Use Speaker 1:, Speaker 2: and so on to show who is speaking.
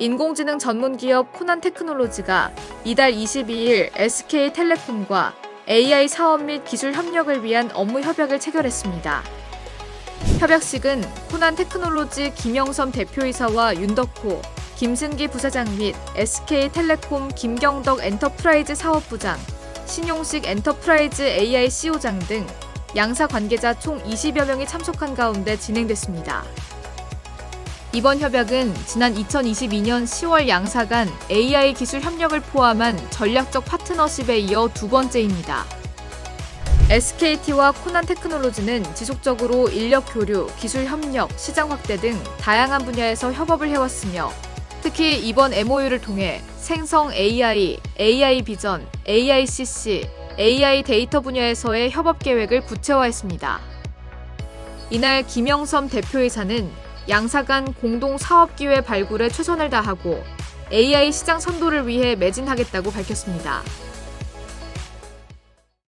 Speaker 1: 인공지능 전문 기업 코난 테크놀로지가 이달 22일 SK텔레콤과 AI 사업 및 기술 협력을 위한 업무 협약을 체결했습니다. 협약식은 코난 테크놀로지 김영섬 대표이사와 윤덕호, 김승기 부사장 및 SK텔레콤 김경덕 엔터프라이즈 사업부장, 신용식 엔터프라이즈 AI CO장 등 양사 관계자 총 20여 명이 참석한 가운데 진행됐습니다. 이번 협약은 지난 2022년 10월 양사 간 AI 기술 협력을 포함한 전략적 파트너십에 이어 두 번째입니다. SKT와 코난 테크놀로지는 지속적으로 인력 교류, 기술 협력, 시장 확대 등 다양한 분야에서 협업을 해왔으며 특히 이번 MOU를 통해 생성 AI, AI 비전, AICC, AI 데이터 분야에서의 협업 계획을 구체화했습니다. 이날 김영섬 대표이사는 양사 간 공동 사업 기회 발굴에 최선을 다하고 AI 시장 선도를 위해 매진하겠다고 밝혔습니다.